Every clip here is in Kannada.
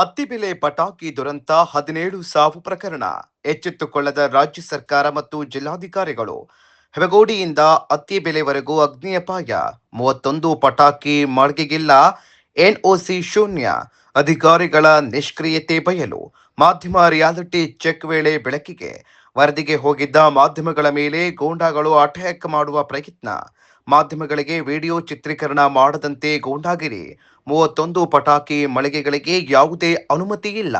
ಅತ್ತಿಬೆಲೆ ಪಟಾಕಿ ದುರಂತ ಹದಿನೇಳು ಸಾವು ಪ್ರಕರಣ. ಎಚ್ಚೆತ್ತುಕೊಳ್ಳದ ರಾಜ್ಯ ಸರ್ಕಾರ ಮತ್ತು ಜಿಲ್ಲಾಧಿಕಾರಿಗಳು ಹೆಬಗೋಡಿಯಿಂದ ಅತ್ತಿಬೆಲೆವರೆಗೂ ಅಗ್ನಿ ಅಪಾಯ ಮೂವತ್ತೊಂದು ಪಟಾಕಿ ಮಳಿಗೆಗಿಲ್ಲ. ಎನ್ಒಸಿ ಶೂನ್ಯ. ಅಧಿಕಾರಿಗಳ ನಿಷ್ಕ್ರಿಯತೆ ಬಯಲು. ಮಾಧ್ಯಮ ರಿಯಾಲಿಟಿ ಚೆಕ್ ವೇಳೆ ಬೆಳಕಿಗೆ. ವರದಿಗೆ ಹೋಗಿದ್ದ ಮಾಧ್ಯಮಗಳ ಮೇಲೆ ಗೂಂಡಾಗಳು ಅಟ್ಯಾಕ್ ಮಾಡುವ ಪ್ರಯತ್ನ. ಮಾಧ್ಯಮಗಳಿಗೆ ವಿಡಿಯೋ ಚಿತ್ರೀಕರಣ ಮಾಡದಂತೆ ಗೂಂಡಾಗಿರಿ. ಮೂವತ್ತೊಂದು ಪಟಾಕಿ ಮಳಿಗೆಗಳಿಗೆ ಯಾವುದೇ ಅನುಮತಿ ಇಲ್ಲ.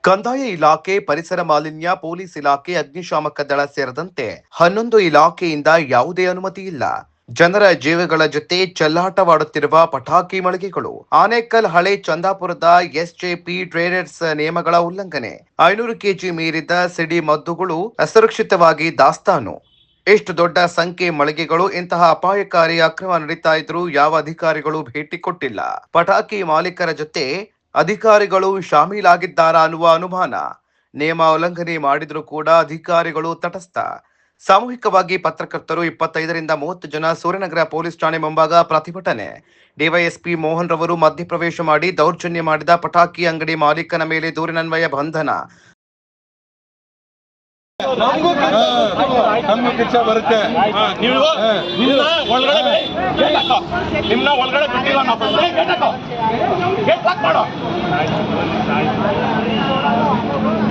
ಕಂದಾಯ ಇಲಾಖೆ ಪರಿಸರ ಮಾಲಿನ್ಯ ಪೊಲೀಸ್ ಇಲಾಖೆ ಅಗ್ನಿಶಾಮಕ ದಳ ಸೇರಿದಂತೆ ಹನ್ನೊಂದು ಇಲಾಖೆಯಿಂದ ಯಾವುದೇ ಅನುಮತಿ ಇಲ್ಲ. ಜನರ ಜೀವಗಳ ಜೊತೆ ಚೆಲ್ಲಾಟವಾಡುತ್ತಿರುವ ಪಟಾಕಿ ಮಳಿಗೆಗಳು. ಆನೇಕಲ್ ಹಳೆ ಚಂದಾಪುರದ ಎಸ್ಜೆಪಿ ಟ್ರೇಡರ್ಸ್ ನಿಯಮಗಳ ಉಲ್ಲಂಘನೆ. ಐನೂರು ಕೆಜಿ ಮೀರಿದ ಸಿಡಿ ಮದ್ದುಗಳು ಅಸುರಕ್ಷಿತವಾಗಿ ದಾಸ್ತಾನು. ಇಷ್ಟು ದೊಡ್ಡ ಸಂಖ್ಯೆ ಮಳಿಗೆಗಳು ಇಂತಹ ಅಪಾಯಕಾರಿ ಅಕ್ರಮ ನಡೀತಾ ಇದ್ರು ಯಾವ ಅಧಿಕಾರಿಗಳು ಭೇಟಿ ಕೊಟ್ಟಿಲ್ಲ. ಪಟಾಕಿ ಮಾಲೀಕರ ಜೊತೆ ಅಧಿಕಾರಿಗಳು ಶಾಮೀಲಾಗಿದ್ದಾರಾ ಅನ್ನುವ ಅನುಮಾನ. ನಿಯಮ ಉಲ್ಲಂಘನೆ ಮಾಡಿದರೂ ಕೂಡ ಅಧಿಕಾರಿಗಳು ತಟಸ್ಥ. ಸಾಮೂಹಿಕವಾಗಿ ಪತ್ರಕರ್ತರು ಇಪ್ಪತ್ತೈದರಿಂದ ಮೂವತ್ತು ಜನ ಸೂರ್ಯನಗರ ಪೊಲೀಸ್ ಠಾಣೆ ಮುಂಭಾಗ ಪ್ರತಿಭಟನೆ. ಡಿವೈಎಸ್ಪಿ ಮೋಹನ್ ರವರು ಮಧ್ಯಪ್ರವೇಶ ಮಾಡಿ ದೌರ್ಜನ್ಯ ಮಾಡಿದ ಪಟಾಕಿ ಅಂಗಡಿ ಮಾಲೀಕನ ಮೇಲೆ ದೂರಿನನ್ವಯ ಬಂಧನ. ನಮ್ಗೆ ಕಿಚ್ಚ ಬರುತ್ತೆ ನೀವು ಒಳಗಡೆ. ನಿಮ್ನ ಒಳಗಡೆ ಬಿಟ್ಟಿಲ್ಲ ನಾವು. ಗೇಟ್ ಲಾಕ್ ಮಾಡು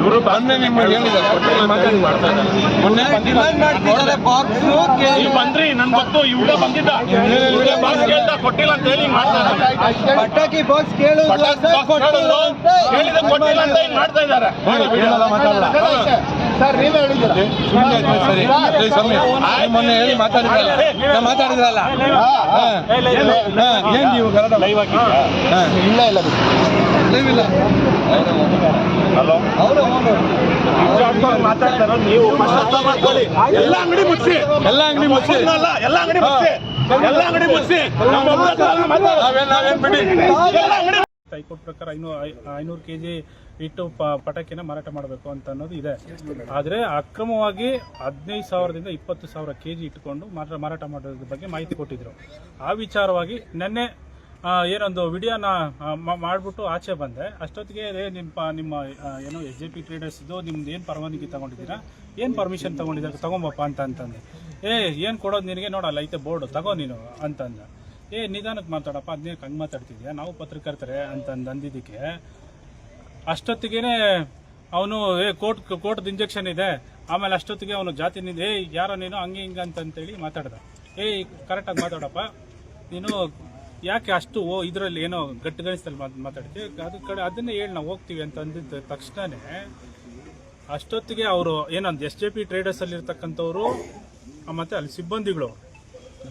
ಇವರು ಕೊಟ್ಟಿಲ್ಲ ಮಾತಾಡಿ ಮಾಡ್ತಾ ಇದ್ದಾರೆ. ಮೊನ್ನೆ ನೀವು ಬಂದ್ರಿ ನನ್ ಗೊತ್ತು ಇವ್ಳೆ ಬಂದಿದ್ದ. ಇವ್ಳೆ ಬಾಸ್ ಕೇಳ್ದ ಕೊಟ್ಟಿಲ್ಲ ಅಂತ ಹೇಳಿ. ಪಟಾಕಿ ಬಾಕ್ಸ್ ಕೇಳು ಕೊಟ್ಟಿಲ್ಲ ಅಂತ ಮಾಡ್ತಾ ಇದ್ದಾರೆ. ಸರ್ ನೀವೇ ಹೇಳಿದ್ದೀರ? ಮೊನ್ನೆ ಹೇಳಿ ಮಾತಾಡಿದ್ರಲ್ಲ. ನಾ ಮಾತಾಡಿದ್ರಲ್ಲ. ಏನ್ ನೀವು ಕನ್ನಡ. ಇಲ್ಲ. ಇಲ್ಲ ಇಲ್ಲ. ಹಲೋ? ಮಾತಾಡ್ತಾರ ನೀವು. ಎಲ್ಲ ಅಂಗಡಿ ಮುಚ್ಚಿ ಎಲ್ಲ ಅಂಗಡಿ ಮುಚ್ಚಿ ಅಲ್ಲ ಎಲ್ಲ ಅಂಗಡಿ ಮುಚ್ಚಿ ಎಲ್ಲ ಅಂಗಡಿ ಮುಚ್ಚಿ. ನಾವೇನ್ ಬಿಡಿ. ಎಲ್ಲ ಅಂಗಡಿ ಹೈಕೋರ್ಟ್ ಪ್ರಕಾರ ಐನೂರು ಐನೂರು ಕೆ ಜಿ ಇಟ್ಟು ಪಟಾಕಿನ ಮಾರಾಟ ಮಾಡಬೇಕು ಅಂತ ಅನ್ನೋದು ಇದೆ. ಆದರೆ ಅಕ್ರಮವಾಗಿ ಹದಿನೈದು ಸಾವಿರದಿಂದ ಇಪ್ಪತ್ತು ಸಾವಿರ ಕೆ ಜಿ ಇಟ್ಕೊಂಡು ಮಾರಾಟ ಮಾರಾಟ ಮಾಡೋದ್ರ ಬಗ್ಗೆ ಮಾಹಿತಿ ಕೊಟ್ಟಿದ್ರು. ಆ ವಿಚಾರವಾಗಿ ನಿನ್ನೆ ಏನೊಂದು ವಿಡಿಯೋನ ಮಾಡಿಬಿಟ್ಟು ಆಚೆ ಬಂದೆ. ಅಷ್ಟೊತ್ತಿಗೆ ನಿಮ್ಮ ನಿಮ್ಮ ಏನು ಎಸ್ ಜೆ ಪಿ ಟ್ರೇಡರ್ಸ್ ಇದು, ನಿಮ್ದು ಏನು ಪರವಾನಗಿ ತೊಗೊಂಡಿದ್ದೀರಾ? ಏನು ಪರ್ಮಿಷನ್ ತೊಗೊಂಡಿದ್ದಾರೆ? ತೊಗೊಂಬಪ್ಪ ಅಂತ ಅಂತಂದೆ. ಏ, ಏನು ಕೊಡೋದು ನಿನಗೆ? ನೋಡಲ್ಲ ಐತೆ ಬೋರ್ಡು, ತಗೋ ನೀನು ಅಂತಂದ. ಏ, ನಿಧಾನಕ್ಕೆ ಮಾತಾಡಪ್ಪ ಅದನ್ನೇ ಹಂಗೆ ಮಾತಾಡ್ತಿದ್ಯಾ? ನಾವು ಪತ್ರಕರ್ತರೆ ಅಂತಂದು ಅಂದಿದ್ದಕ್ಕೆ. ಅಷ್ಟೊತ್ತಿಗೆ ಅವನು, ಏ, ಕೋರ್ಟ್, ಕೋರ್ಟ್ದು ಇಂಜೆಕ್ಷನ್ ಇದೆ. ಆಮೇಲೆ ಅಷ್ಟೊತ್ತಿಗೆ ಅವನು ಜಾತಿ ನಿಂದ ಏಯ್ ಯಾರೋ ನೀನು ಹಂಗೆ ಹಿಂಗೆ ಅಂತಂತೇಳಿ ಮಾತಾಡ್ದ. ಏಯ್ ಕರೆಕ್ಟಾಗಿ ಮಾತಾಡಪ್ಪ. ನೀನು ಯಾಕೆ ಅಷ್ಟು ಓ, ಇದರಲ್ಲಿ ಏನೋ ಗಟ್ಟು ಗಣಿಸ್ತಲ್ಲಿ ಮಾತಾಡ್ತೀವಿ ಅದ್ರ ಕಡೆ ಅದನ್ನೇ ಹೇಳಿ ನಾವು ಹೋಗ್ತೀವಿ ಅಂತ ಅಂದಿದ್ದ ತಕ್ಷಣವೇ ಅಷ್ಟೊತ್ತಿಗೆ ಅವರು ಏನೊಂದು ಎಸ್ ಜೆ ಪಿ ಟ್ರೇಡರ್ಸಲ್ಲಿ ಇರ್ತಕ್ಕಂಥವ್ರು ಮತ್ತು ಅಲ್ಲಿ ಸಿಬ್ಬಂದಿಗಳು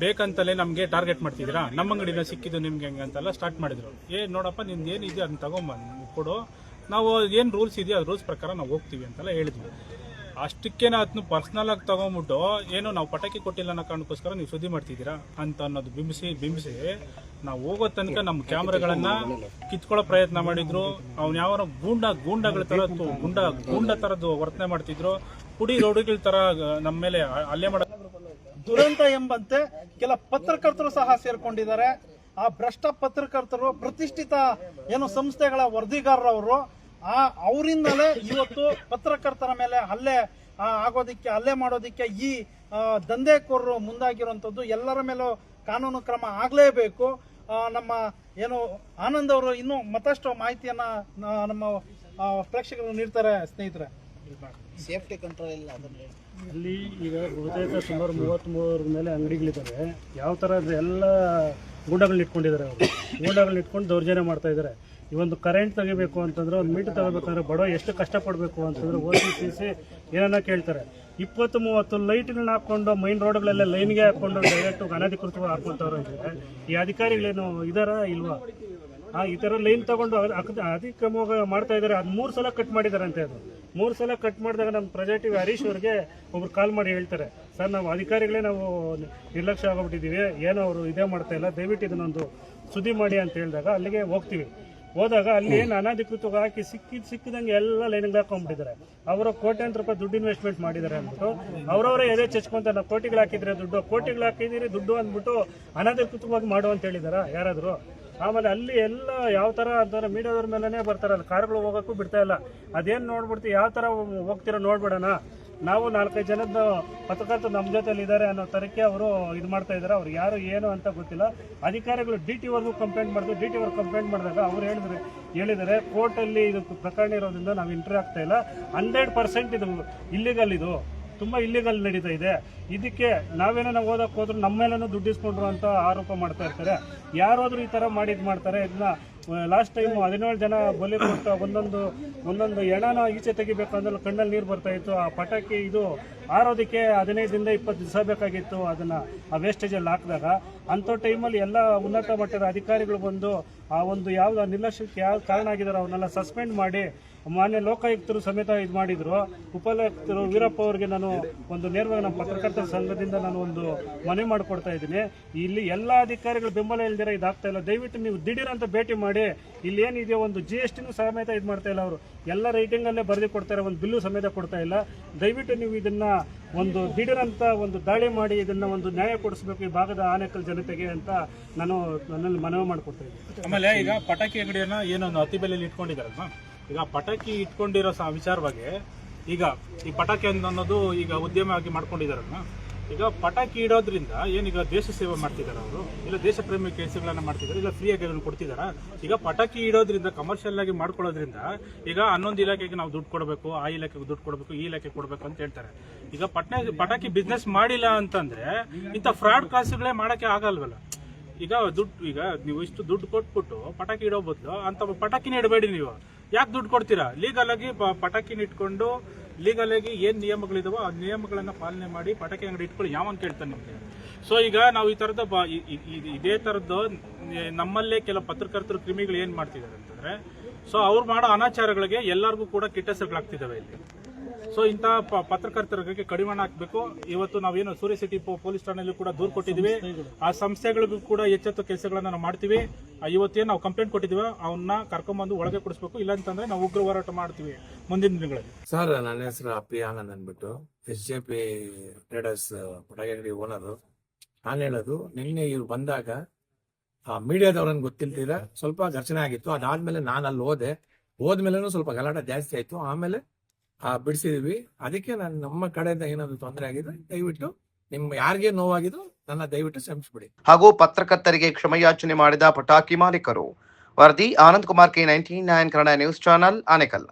ಬೇಕಂತಲೇ ನಮಗೆ ಟಾರ್ಗೆಟ್ ಮಾಡ್ತಿದ್ದೀರಾ? ನಮ್ಮ ಅಂಗಡಿನ ಸಿಕ್ಕಿದ್ದು ನಿಮ್ಗೆ ಹೆಂಗೆ ಅಂತೆಲ್ಲ ಸ್ಟಾರ್ಟ್ ಮಾಡಿದ್ರು. ಏ, ನೋಡಪ್ಪ ನಿಮ್ದು ಏನಿದೆ ಅದನ್ನ ತಗೊಂಬಂದು ಕೊಡು. ನಾವು ಏನು ರೂಲ್ಸ್ ಇದೆಯೋ ಅದು ರೂಲ್ಸ್ ಪ್ರಕಾರ ನಾವು ಹೋಗ್ತೀವಿ ಅಂತೆಲ್ಲ ಹೇಳಿದ್ವಿ. ಅಷ್ಟಕ್ಕೆ ಅದನ್ನು ಪರ್ಸ್ನಲ್ ಆಗಿ ತಗೊಂಬಿಟ್ಟು, ಏನು ನಾವು ಪಟಾಕಿ ಕೊಟ್ಟಿಲ್ಲ ಅನ್ನೋ ಕಾರಣಕ್ಕೋಸ್ಕರ ನೀವು ಸುದ್ದಿ ಮಾಡ್ತಿದ್ದೀರಾ ಅಂತ ಅನ್ನೋದು ಬಿಂಬಿಸಿ ಬಿಂಬಿಸಿ ನಾವು ಹೋಗೋ ತನಕ ನಮ್ಮ ಕ್ಯಾಮ್ರಾಗಳನ್ನ ಕಿತ್ಕೊಳ್ಳೋ ಪ್ರಯತ್ನ ಮಾಡಿದ್ರು. ಅವ್ನು ಯಾವ ಗೂಂಡ ಗೂಂಡಗಳ ತರ ಗುಂಡ ಗೂಂಡ ತರದ್ದು ವರ್ತನೆ ಮಾಡ್ತಿದ್ರು. ಪುಡಿ ರೋಡುಗಳ ತರ ನಮ್ಮ ಮೇಲೆ ಅಲ್ಲೇ ಮಾಡ ದುರಂತ ಎಂಬಂತೆ ಕೆಲ ಪತ್ರಕರ್ತರು ಸಹ ಸೇರ್ಕೊಂಡಿದ್ದಾರೆ. ಆ ಭ್ರಷ್ಟ ಪತ್ರಕರ್ತರು ಪ್ರತಿಷ್ಠಿತ ಏನು ಸಂಸ್ಥೆಗಳ ವರದಿಗಾರರವರು ಆ ಅವರಿಂದಲೇ ಇವತ್ತು ಪತ್ರಕರ್ತರ ಮೇಲೆ ಹಲ್ಲೆ ಆಗೋದಿಕ್ಕೆ ಹಲ್ಲೆ ಮಾಡೋದಿಕ್ಕೆ ಈ ದಂಧೆಕೋರರು ಮುಂದಾಗಿರುವಂಥದ್ದು ಎಲ್ಲರ ಮೇಲೂ ಕಾನೂನು ಕ್ರಮ ಆಗಲೇಬೇಕು. ನಮ್ಮ ಏನು ಆನಂದ್ ಅವರು ಇನ್ನೂ ಮತ್ತಷ್ಟು ಮಾಹಿತಿಯನ್ನ ನಮ್ಮ ಆ, ಪ್ರೇಕ್ಷಕರು ನೀಡ್ತಾರೆ ಸ್ನೇಹಿತರೆ. ಸೇಫ್ಟಿ ಕಂಟ್ರೋಲ್ ಇಲ್ಲ ಅದನ್ನ ಅಲ್ಲಿ ಈಗ ಬಹುತೇಕ ಸುಮಾರು ಮೂವತ್ತ್ಮೂರರ ಮೇಲೆ ಅಂಗಡಿಗಳಿದ್ದಾವೆ. ಯಾವ ಥರದ ಎಲ್ಲ ಗೂಂಡಗಳನ್ನ ಇಟ್ಕೊಂಡಿದ್ದಾರೆ ಅವರು. ಗೂಂಡಗಳನ್ನ ಇಟ್ಕೊಂಡು ದೌರ್ಜನ್ಯ ಮಾಡ್ತಾ ಇದ್ದಾರೆ. ಈ ಒಂದು ಕರೆಂಟ್ ತೆಗಿಬೇಕು ಅಂತಂದ್ರೆ ಒಂದು ಮೀಟರ್ ತಗೋಬೇಕಂದ್ರೆ ಬಡವ ಎಷ್ಟು ಕಷ್ಟಪಡಬೇಕು ಅಂತಂದ್ರೆ ಓದಿ ಸಿ ಸಿ ಏನನ್ನ ಕೇಳ್ತಾರೆ. ಇಪ್ಪತ್ತು ಮೂವತ್ತು ಲೈಟ್ಗಳನ್ನ ಹಾಕೊಂಡು ಮೈನ್ ರೋಡ್ಗಳೆಲ್ಲ ಲೈನ್ಗೆ ಹಾಕೊಂಡು ಡೈರೆಕ್ಟ್ ಅನಧಿಕೃತವಾಗಿ ಹಾಕೊಂತವ್ರು ಅಂದರೆ ಈ ಅಧಿಕಾರಿಗಳೇನು ಇದಾರಾ ಇಲ್ವಾ? ಆ, ಈ ಥರ ಲೈನ್ ತಗೊಂಡು ಅತಿಕ್ರಮವಾಗಿ ಮಾಡ್ತಾ ಇದ್ದಾರೆ ಅದು ಮೂರು ಸಲ ಕಟ್ ಮಾಡಿದ್ದಾರೆ ಅಂತ ಅದು. ಮೂರು ಸಲ ಕಟ್ ಮಾಡಿದಾಗ ನಮ್ಮ ಪ್ರಜಾಟಿವಿ ಹರೀಶ್ ಅವ್ರಿಗೆ ಒಬ್ರು ಕಾಲ್ ಮಾಡಿ ಹೇಳ್ತಾರೆ. ಸರ್, ನಾವು ಅಧಿಕಾರಿಗಳೇ ನಾವು ನಿರ್ಲಕ್ಷ್ಯ ಆಗೋಗ್ಬಿಟ್ಟಿದ್ದೀವಿ ಏನೋ ಅವರು ಇದೇ ಮಾಡ್ತಾ ಇಲ್ಲ. ದಯವಿಟ್ಟು ಇದನ್ನೊಂದು ಸುದ್ದಿ ಮಾಡಿ ಅಂತ ಹೇಳಿದಾಗ ಅಲ್ಲಿಗೆ ಹೋಗ್ತೀವಿ. ಹೋದಾಗ ಅಲ್ಲಿ ಏನು ಅನಧಿಕೃತವಾಗಿ ಹಾಕಿ ಸಿಕ್ಕಿದ್ ಸಿಕ್ಕಿದಂಗೆ ಎಲ್ಲ ಲೈನ್ಗೆ ಹಾಕೊಂಡ್ಬಿಟ್ಟಿದ್ದಾರೆ. ಅವರು ಕೋಟ್ಯಾಂತರ ರೂಪಾಯಿ ದುಡ್ಡು ಇನ್ವೆಸ್ಟ್ಮೆಂಟ್ ಮಾಡಿದ್ದಾರೆ ಅಂದ್ಬಿಟ್ಟು, ಅವರವರೇ ಎದೆ ಚಚ್ಕೊಂತ ನಾವು ಕೋಟಿಗಳು ಹಾಕಿದ್ರೆ ದುಡ್ಡು, ಕೋಟಿಗಳು ಹಾಕಿದ್ದೀರಿ ದುಡ್ಡು ಅಂದ್ಬಿಟ್ಟು ಅನಧಿಕೃತವಾಗಿ ಮಾಡು ಅಂತ ಹೇಳಿದಾರ ಯಾರಾದರೂ? ಆಮೇಲೆ ಅಲ್ಲಿ ಎಲ್ಲ ಯಾವ ಥರ ಅಂತಾರೆ ಮೀಡಿಯಾದವ್ರ ಮೇಲೇ ಬರ್ತಾರೆ ಅಲ್ಲಿ ಕಾರ್ಗಳು ಹೋಗೋಕ್ಕೂ ಬಿಡ್ತಾ ಇಲ್ಲ. ಅದೇನು ನೋಡ್ಬಿಡ್ತೀವಿ ಯಾವ ಥರ ಹೋಗ್ತೀರೋ ನೋಡ್ಬಿಡೋಣ ನಾವು ನಾಲ್ಕೈದು ಜನದ ಪತ್ರಕರ್ತರು ನಮ್ಮ ಜೊತೆಲಿ ಇದ್ದಾರೆ ಅನ್ನೋ ತರಕ್ಕೆ ಅವರು ಇದು ಮಾಡ್ತಾ ಇದ್ದಾರೆ. ಅವ್ರು ಯಾರು, ಏನು ಅಂತ ಗೊತ್ತಿಲ್ಲ. ಅಧಿಕಾರಿಗಳು ಡಿ ಟಿ ವರ್ಗೂ ಕಂಪ್ಲೇಂಟ್ ಮಾಡಿದ್ರು ಡಿ ಟಿ ವರ್ಗ ಕಂಪ್ಲೇಂಟ್ ಮಾಡಿದಾಗ ಅವ್ರು ಹೇಳಿದ್ರೆ, ಹೇಳಿದರೆ ಕೋರ್ಟಲ್ಲಿ ಇದು ಪ್ರಕರಣ ಇರೋದ್ರಿಂದ ನಾವು ಇಂಟ್ರಿ ಆಗ್ತಾ ಇಲ್ಲ. ಹಂಡ್ರೆಡ್ ಪರ್ಸೆಂಟ್ ಇದು ಇಲ್ಲಿಗಲ್ ಇದು. ತುಂಬ ಇಲ್ಲಿಗಲ್ ನಡೀತಾ ಇದೆ. ಇದಕ್ಕೆ ನಾವೇನೋ ನಾವು ಓದಕ್ಕೆ ಹೋದ್ರು ನಮ್ಮ ಮೇಲೂ ದುಡ್ಡು ಇಸ್ಕೊಂಡ್ರು ಅಂತ ಆರೋಪ ಮಾಡ್ತಾ ಇರ್ತಾರೆ. ಯಾರಾದರೂ ಈ ಥರ ಮಾಡಿದ್ ಮಾಡ್ತಾರೆ. ಇದನ್ನ ಲಾಸ್ಟ್ ಟೈಮ್ ಹದಿನೇಳು ಜನ ಬಲಿ ಕೊಟ್ಟು ಒಂದೊಂದು ಒಂದೊಂದು ಎಣನ ಈಚೆ ತೆಗಿಬೇಕಂದ್ರೆ ಕಣ್ಣಲ್ಲಿ ನೀರು ಬರ್ತಾ ಇತ್ತು. ಆ ಪಟಾಕಿ ಇದು ಆರೋದಕ್ಕೆ ಹದಿನೈದರಿಂದ ಇಪ್ಪತ್ತು ದಿವಸ ಬೇಕಾಗಿತ್ತು ಅದನ್ನು ಆ ವೇಸ್ಟೇಜಲ್ಲಿ ಹಾಕಿದಾಗ. ಅಂಥ ಟೈಮಲ್ಲಿ ಎಲ್ಲ ಉನ್ನತ ಮಟ್ಟದ ಅಧಿಕಾರಿಗಳು ಬಂದು ಆ ಒಂದು ಯಾವ್ದು ನಿರ್ಲಕ್ಷ್ಯಕ್ಕೆ ಯಾವ ಕಾರಣ ಆಗಿದಾರೋ ಅವನ್ನೆಲ್ಲ ಸಸ್ಪೆಂಡ್ ಮಾಡಿ ಮಾನ್ಯ ಲೋಕಾಯುಕ್ತರು ಸಮೇತ ಇದು ಮಾಡಿದ್ರು. ಉಪಲೋಕಾಯುಕ್ತರು ವೀರಪ್ಪ ಅವರಿಗೆ ನಾನು ಒಂದು ನೇರವಾಗಿ ನಮ್ಮ ಪತ್ರಕರ್ತರ ಸಂಘದಿಂದ ನಾನು ಒಂದು ಮನವಿ ಮಾಡಿಕೊಡ್ತಾ ಇದ್ದೀನಿ. ಇಲ್ಲಿ ಎಲ್ಲ ಅಧಿಕಾರಿಗಳು ಬೆಂಬಲ ಇಲ್ದಿರ ಇದಾಗ್ತಾ ಇಲ್ಲ. ದಯವಿಟ್ಟು ನೀವು ದಿಢೀರ್ ಭೇಟಿ ಮಾಡಿ. ಇಲ್ಲಿ ಏನಿದೆ ಒಂದು ಜಿ ಎಸ್ ಟಿನೂ ಸಮೇತ ಇದು ಮಾಡ್ತಾ ಇಲ್ಲ ಅವರು. ಎಲ್ಲ ರೈಟಿಂಗಲ್ಲೇ ಬರೆದು ಕೊಡ್ತಾರೆ ಒಂದು ಬಿಲ್ಲು ಸಮೇತ ಕೊಡ್ತಾ ಇಲ್ಲ. ದಯವಿಟ್ಟು ನೀವು ಇದನ್ನ ಒಂದು ದಿಢೀರಂತ ಒಂದು ದಾಳಿ ಮಾಡಿ ಇದನ್ನ ಒಂದು ನ್ಯಾಯ ಕೊಡಿಸ್ಬೇಕು ಈ ಭಾಗದ ಆನೇಕಲ್ ಜನತೆಗೆ ಅಂತ ನಾನು ನನ್ನಲ್ಲಿ ಮನವಿ ಮಾಡಿಕೊಡ್ತಾ ಇದ್ದೀನಿ. ಆಮೇಲೆ ಈಗ ಪಟಾಕಿ ಅಂಗಡಿಯನ್ನು ಏನೊಂದು ಅತಿ ಬೆಲೆಯಲ್ಲಿ ಇಟ್ಕೊಂಡಿದಾರಲ್ವಾ ಈಗ ಪಟಾಕಿ ಇಟ್ಕೊಂಡಿರೋ ವಿಚಾರವಾಗಿ ಈಗ ಈ ಪಟಾಕಿ ಅನ್ನೋದು ಈಗ ಉದ್ಯಮ ಆಗಿ ಮಾಡ್ಕೊಂಡಿದಾರಲ್ಲ ಈಗ ಪಟಾಕಿ ಇಡೋದ್ರಿಂದ ಏನೀಗ ದೇಶ ಸೇವೆ ಮಾಡ್ತಿದ್ದಾರೆ ಅವರು? ಇಲ್ಲ ದೇಶ ಪ್ರೇಮಿ ಕೆಲಸಗಳನ್ನ ಮಾಡ್ತಿದ್ದಾರೆ? ಇಲ್ಲ ಫ್ರೀಯಾಗಿ ಅದನ್ನು ಕೊಡ್ತಿದಾರ ಈಗ ಪಟಾಕಿ ಇಡೋದ್ರಿಂದ ಕಮರ್ಷಿಯಲ್ ಆಗಿ ಮಾಡ್ಕೊಳ್ಳೋದ್ರಿಂದ ಈಗ ಹನ್ನೊಂದು ಇಲಾಖೆಗೆ ನಾವು ದುಡ್ಡು ಕೊಡಬೇಕು, ಆ ಇಲಾಖೆಗೆ ದುಡ್ಡು ಕೊಡಬೇಕು, ಈ ಇಲಾಖೆಗೆ ಕೊಡಬೇಕು ಅಂತ ಹೇಳ್ತಾರೆ. ಈಗ ಪಟ್ನ, ಪಟಾಕಿ ಬಿಸ್ನೆಸ್ ಮಾಡಿಲ್ಲ ಅಂತಂದ್ರೆ ಇಂಥ ಫ್ರಾಡ್ ಕಾಸುಗಳೇ ಮಾಡಕ್ಕೆ ಆಗಲ್ವಲ್ಲ? ಈಗ ದುಡ್ಡು, ಈಗ ನೀವು ಇಷ್ಟು ದುಡ್ಡು ಕೊಟ್ಬಿಟ್ಟು ಪಟಾಕಿ ಇಡೋ ಬದಲು ಅಂತ ಪಟಾಕಿನೇ ಇಡಬೇಡಿ ನೀವು. ಯಾಕೆ ದುಡ್ಡು ಕೊಡ್ತೀರಾ? ಲೀಗಲ್ ಆಗಿ ಪಟಾಕಿನಿಟ್ಕೊಂಡು ಲೀಗಲ್ ಆಗಿ ಏನ್ ನಿಯಮಗಳಿದಾವೋ ಆ ನಿಯಮಗಳನ್ನು ಪಾಲನೆ ಮಾಡಿ ಪಟಾಕಿ ಅಂಗಡಿ ಇಟ್ಕೊಳ್ಳಿ. ಯಾವನ್ ಕೇಳ್ತಾನೆ ನಿಮಗೆ. ಸೊ ಈಗ ನಾವು ಈ ಇ- ಇದೇ ತರದ್ದು ನಮ್ಮಲ್ಲೇ ಕೆಲವು ಪತ್ರಕರ್ತರು ಕ್ರಿಮಿಗಳು ಏನು ಮಾಡ್ತಿದ್ದಾರೆ ಅಂತಂದ್ರೆ ಸೊ ಅವ್ರು ಮಾಡೋ ಅನಾಚಾರಗಳಿಗೆ ಎಲ್ಲರಿಗೂ ಕೂಡ ಕಿಟ್ಟಸರುಗಳಾಗ್ತಿದ್ದಾವೆ ಇಲ್ಲಿ. ಸೊ ಇಂಥ ಪ- ಪತ್ರಕರ್ತರಿಗೆ ಕಡಿವಾಣ ಹಾಕಬೇಕು. ಇವತ್ತು ನಾವೇನು ಸೂರ್ಯ ಸಿಟಿ ಪೊ- ಪೊಲೀಸ್ ಠಾಣೆಯಲ್ಲಿ ಕೂಡ ದೂರು ಕೊಟ್ಟಿದ್ದೀವಿ. ಆ ಸಂಸ್ಥೆಗಳಿಗೂ ಕೂಡ ಎಚ್ಚೆತ್ತು ಕೆಲಸಗಳನ್ನು ನಾವು ಮಾಡ್ತೀವಿ. ಆ ಇವತ್ತೇನು ನಾವು ಕಂಪ್ಲೇಂಟ್ ಕೊಟ್ಟಿದ್ದೀವಿ ಅವನ್ನ ಕರ್ಕೊಂಡ್ಬಂದು ಒಳಗೆ ಕೊಡಿಸ್ಬೇಕು. ಇಲ್ಲ ಅಂತಂದ್ರೆ ನಾವು ಉಗ್ರ ಹೋರಾಟ ಮಾಡ್ತೀವಿ ಮುಂದಿನ ದಿನಗಳಲ್ಲಿ. ಸರ್ ನನ್ನ ಹೆಸರು ಅಪ್ಪಿ ಆನಂದ್ ಅಂದ್ಬಿಟ್ಟು ಎಸ್ ಜೆ ಪಿ ಟ್ರೇಡರ್ಸ್ ಪಟಾಕಿ ಅಂಗಡಿ ಓನರು. ನಾನು ಹೇಳೋದು ನಿನ್ನೆ ಇವ್ರು ಬಂದಾಗ ಆ ಮೀಡಿಯಾದವ್ರನ್ನ ಗೊತ್ತಿಲ್ದಿರ ಸ್ವಲ್ಪ ಘರ್ಷಣೆ ಆಗಿತ್ತು. ಅದಾದ್ಮೇಲೆ ನಾನು ಅಲ್ಲಿ ಹೋದೆ. ಹೋದ್ಮೇಲೆ ಸ್ವಲ್ಪ ಗಲಾಟೆ ಜಾಸ್ತಿ ಆಯ್ತು. ಆಮೇಲೆ ಬಿಡಿಸಿದ್ವಿ. ಅದಕ್ಕೆ ನಾನು ನಮ್ಮ ಕಡೆಯಿಂದ ಏನಾದ್ರು ತೊಂದರೆ ಆಗಿದೆ ದಯವಿಟ್ಟು ನಿಮ್ಮ ಯಾರಿಗೆ ನೋವಾಗಿದ್ರು ನನ್ನ ದಯವಿಟ್ಟು ಕ್ಷಮಿಸಿಬಿಡಿ. ಹಾಗೂ ಪತ್ರಕರ್ತರಿಗೆ ಕ್ಷಮೆಯಾಚನೆ ಮಾಡಿದ ಪಟಾಕಿ ಮಾಲೀಕರು. ವರದಿ Anand Kumar K ninety nine Kannada news channel Anekal.